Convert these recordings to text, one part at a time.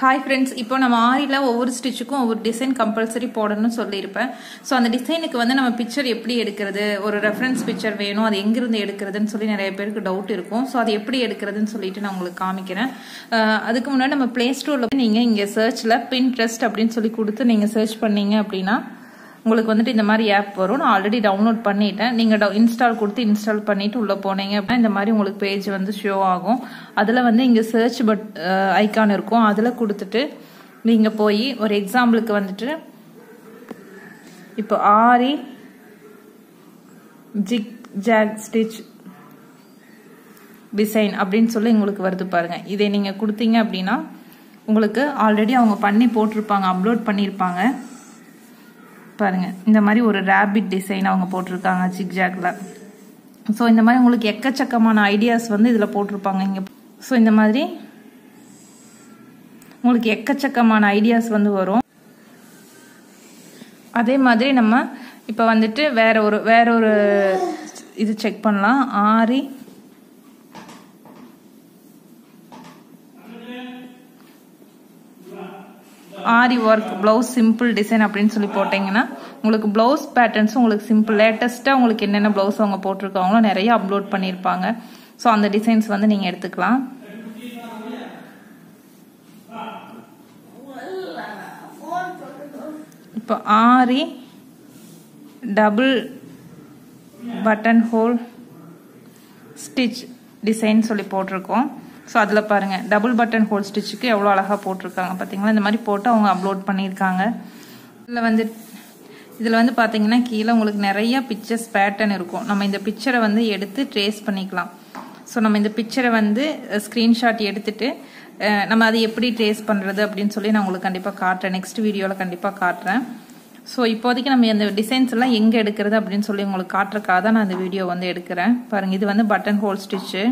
Hi friends இப்போ நம்ம ஆரியில் ஒவ்வொரு ஸ்டிச்சுக்கும் ஒவ்வொரு டிசைன் கம்பல்சரி போடணும்னு சொல்லியிருப்பேன். ஸோ அந்த டிசைனுக்கு வந்து நம்ம பிக்சர் எப்படி எடுக்கிறது ஒரு ரெஃபரன்ஸ் பிக்சர் வேணும் அது எங்கேருந்து எடுக்கிறதுன்னு சொல்லி நிறைய பேருக்கு டவுட் இருக்கும். ஸோ அது எப்படி எடுக்கிறதுன்னு சொல்லிட்டு நான் உங்களுக்கு காமிக்கிறேன். அதுக்கு முன்னாடி நம்ம ப்ளே ஸ்டோரில் நீங்கள் இங்கே சர்ச்சில் பின்ட்ரெஸ்ட் அப்படின்னு சொல்லி கொடுத்து நீங்கள் சர்ச் பண்ணீங்க அப்படின்னா உங்களுக்கு வந்துட்டு இந்த மாதிரி ஆப் வரும். நான் ஆல்ரெடி டவுன்லோட் பண்ணிட்டேன். நீங்கள் இன்ஸ்டால் கொடுத்து இன்ஸ்டால் பண்ணிட்டு உள்ளே போனீங்க அப்படின்னா இந்த மாதிரி உங்களுக்கு பேஜ் வந்து ஷோ ஆகும். அதில் வந்து இங்கே சர்ச் பட் ஐக்கான் இருக்கும். அதில் கொடுத்துட்டு நீங்கள் போய் ஒரு எக்ஸாம்பிளுக்கு வந்துட்டு இப்போ aari zig zag stitch design அப்படின்னு சொல்லி உங்களுக்கு வருது பாருங்க. இதை நீங்கள் கொடுத்தீங்க அப்படின்னா உங்களுக்கு ஆல்ரெடி அவங்க பண்ணி போட்டிருப்பாங்க அப்லோட் பண்ணியிருப்பாங்க. பாருங்கள் இந்த மாதிரி ஒரு ரேபிட் டிசைன் அவங்க போட்டிருக்காங்க ஜிக்ஜாக்ல ஸோ இந்த மாதிரி உங்களுக்கு எக்கச்சக்கமான ஐடியாஸ் வந்து இதில் போட்டிருப்பாங்க இங்கே. ஸோ இந்த மாதிரி உங்களுக்கு எக்கச்சக்கமான ஐடியாஸ் வந்து வரும். அதே மாதிரி நம்ம இப்போ வந்துட்டு வேற ஒரு வேற ஒரு இது செக் பண்ணலாம். Aari aari work blouse simple design அப்படின்னு சொல்லி போட்டிங்கன்னா உங்களுக்கு ப்ளவுஸ் பேட்டர்ன்ஸ் உங்களுக்கு சிம்பிள் லேட்டஸ்ட்டாக உங்களுக்கு என்னென்ன ப்ளவுஸ் அவங்க போட்டிருக்காங்களோ நிறைய அப்லோட் பண்ணியிருப்பாங்க. ஸோ அந்த டிசைன்ஸ் வந்து நீங்கள் எடுத்துக்கலாம். இப்போ aari double button hole stitch design சொல்லி போட்டிருக்கோம். ஸோ அதில் பாருங்கள் டபுள் பட்டன் ஹோல் ஸ்டிச்சுக்கு எவ்வளோ அழகாக போட்டிருக்காங்க பார்த்தீங்களா இந்த மாதிரி போட்டு அவங்க அப்லோட் பண்ணியிருக்காங்க. இதில் வந்து இதில் வந்து பார்த்தீங்கன்னா கீழே உங்களுக்கு நிறைய பிக்சர்ஸ் பேட்டர்ன் இருக்கும். நம்ம இந்த பிக்சரை வந்து எடுத்து ட்ரேஸ் பண்ணிக்கலாம். ஸோ நம்ம இந்த பிக்சரை வந்து ஸ்க்ரீன்ஷாட் எடுத்துட்டு நம்ம அதை எப்படி ட்ரேஸ் பண்ணுறது அப்படின்னு சொல்லி நான் உங்களுக்கு கண்டிப்பாக காட்டுறேன். நெக்ஸ்ட் வீடியோவில் கண்டிப்பாக காட்டுறேன். ஸோ இப்போதைக்கு நம்ம இந்த டிசைன்ஸ் எல்லாம் எங்கே எடுக்கிறது அப்படின்னு சொல்லி உங்களுக்கு காட்டுறக்காக தான் நான் இந்த வீடியோ வந்து எடுக்கிறேன். பாருங்கள் இது வந்து பட்டன் ஹோல் ஸ்டிச்சு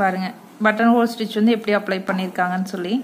பாருங்கள் பட்டன் ஹோல் ஸ்டிச் வந்து எப்படி அப்ளை பண்ணியிருக்காங்கன்னு சொல்லி.